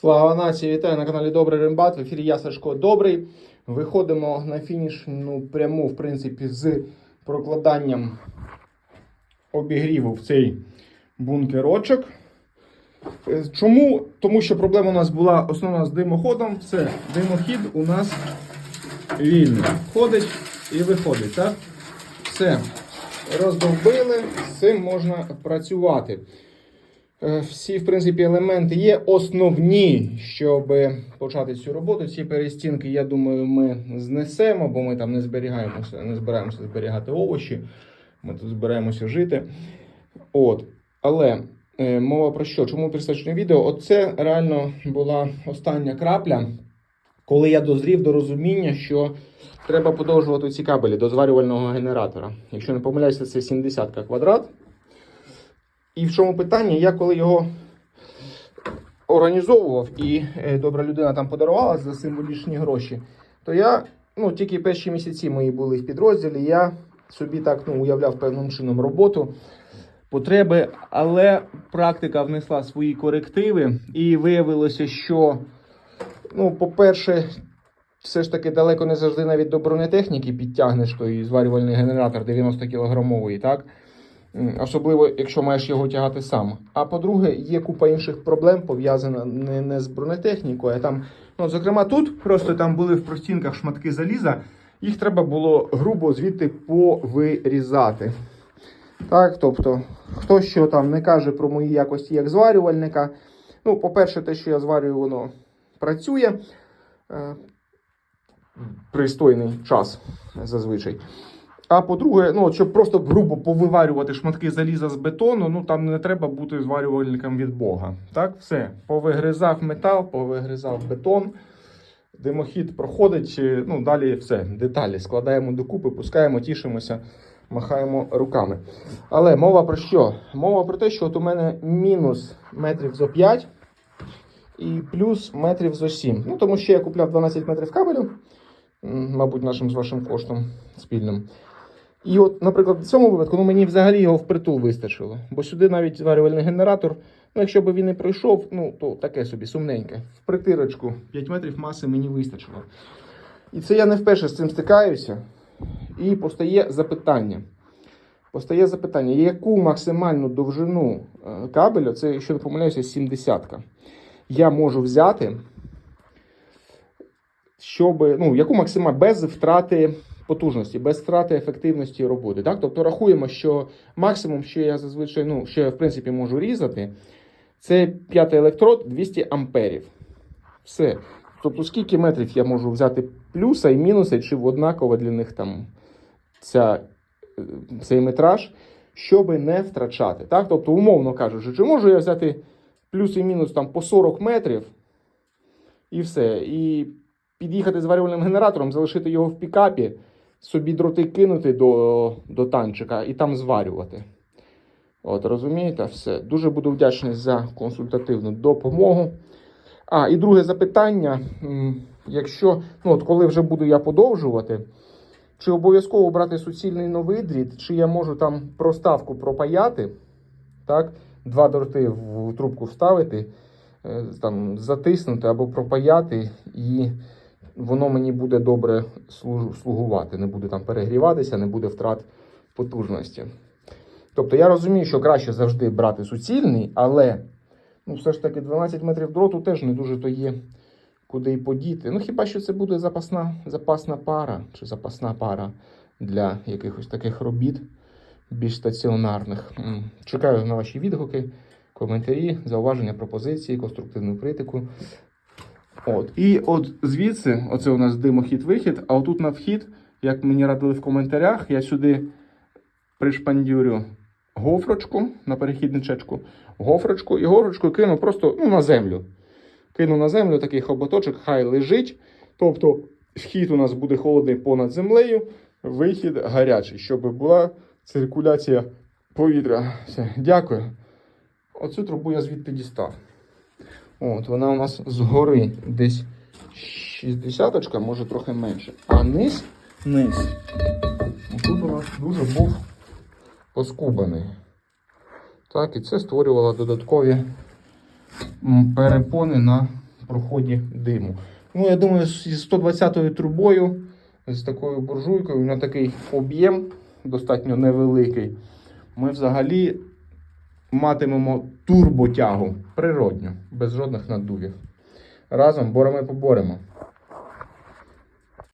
Слава нації! Вітаю на каналі Добрий Рембат. В ефірі я Сашко Добрий. Виходимо на фінішну пряму, в принципі, з прокладанням обігріву в цей бункерочок. Е, Чому? Тому що проблема у нас була основна з димоходом. Це димохід у нас вільний. Входить і виходить. Так? Все. Роздовбили, з цим можна працювати. Е, Всі, в принципі, елементи є основні, щоб почати цю роботу. Ці перестінки, я думаю, ми знесемо, бо ми там не зберігаємося, не збираємося зберігати овочі. Ми тут збираємося жити. От. Але е, мова про що? Чому присвячене відео? Оце реально була остання крапля, коли я дозрів до розуміння, що треба подовжувати ці кабелі до зварювального генератора. Якщо не помиляюся, це 70 квадрат. І в чому питання? Я коли його організовував і е, добра людина там подарувала за символічні гроші, то я ну, тільки перші місяці мої були в підрозділі, я собі так ну, уявляв певним чином роботу, потреби, але практика внесла свої корективи, і виявилося, що, ну, по-перше, все ж таки далеко не завжди навіть до бронетехніки підтягнеш той зварювальний генератор 90 кілограмовий, так? Особливо, якщо маєш його тягати сам. А по-друге, є купа інших проблем, пов'язана не, не з бронетехнікою, а там, ну, зокрема, тут просто там були в простінках шматки заліза, їх треба було грубо звідти повирізати. Так, тобто, хто що там не каже про мої якості як зварювальника. Ну, по-перше, те, що я зварюю, воно працює. Е, Пристойний час зазвичай. А по-друге, ну, щоб просто грубо повиварювати шматки заліза з бетону, ну там не треба бути зварювальником від Бога. Так, все. Повигризав метал, повигризав бетон. Димохід проходить, ну далі все, деталі складаємо докупи, пускаємо, тішимося, махаємо руками. Але мова про що? Мова про те, що от у мене мінус метрів зо 5 і плюс метрів зо 7. Ну, тому що я купляв 12 метрів кабелю, мабуть, нашим з вашим коштом спільним. І от, наприклад, в цьому випадку ну, мені взагалі його впритул вистачило. Бо сюди навіть зварювальний генератор, ну якщо б він не пройшов, ну то таке собі сумненьке. В притирочку 5 метрів маси мені вистачило. І це я не вперше з цим стикаюся. І постає запитання. Постає запитання, яку максимальну довжину е, кабелю, це, якщо не помиляюся, 70-ка, я можу взяти, щоб, ну, яку максимально без втрати потужності, без втрати ефективності роботи. Так? Тобто рахуємо, що максимум, що я зазвичай, ну, що я в принципі можу різати, це п'ятий електрод 200 амперів. Все. Тобто, скільки метрів я можу взяти плюса і мінуса, чи однаково для них там ця, е, цей метраж, щоб не втрачати. Так? Тобто, умовно кажучи, чи можу я взяти плюс і мінус там по 40 метрів і все. І під'їхати з варювальним генератором, залишити його в пікапі, собі дроти кинути до, до танчика і там зварювати. От, розумієте, все. Дуже буду вдячний за консультативну допомогу. А, і друге запитання. Якщо, ну от коли вже буду я подовжувати, чи обов'язково брати суцільний новий чи я можу там проставку пропаяти, так, два дроти в трубку вставити, е, там, затиснути або пропаяти, і воно мені буде добре слугувати. Не буде там перегріватися, не буде втрат потужності. Тобто я розумію, що краще завжди брати суцільний, але ну, все ж таки 12 метрів дроту теж не дуже то є куди й подіти. Ну хіба що це буде запасна, запасна пара чи запасна пара для якихось таких робіт більш стаціонарних. Чекаю на ваші відгуки, коментарі, зауваження, пропозиції, конструктивну критику. От. І от звідси, оце у нас димохід-вихід, а отут на вхід, як мені радили в коментарях, я сюди пришпандюрю гофрочку на перехідничечку, гофрочку і гофрочку кину просто ну, на землю. Кину на землю такий хоботочок, хай лежить. Тобто вхід у нас буде холодний понад землею, вихід гарячий, щоб була циркуляція повітря. Все, дякую. Оцю трубу я звідти дістав. От, вона у нас згори десь 60 може трохи менше. А низ, низ. Тут у нас дуже був поскубаний. Так, і це створювало додаткові перепони на проході диму. Ну, я думаю, зі 120 трубою, з такою буржуйкою, на такий об'єм достатньо невеликий, ми взагалі матимемо турботягу природню, без жодних наддувів. Разом боремо і поборемо.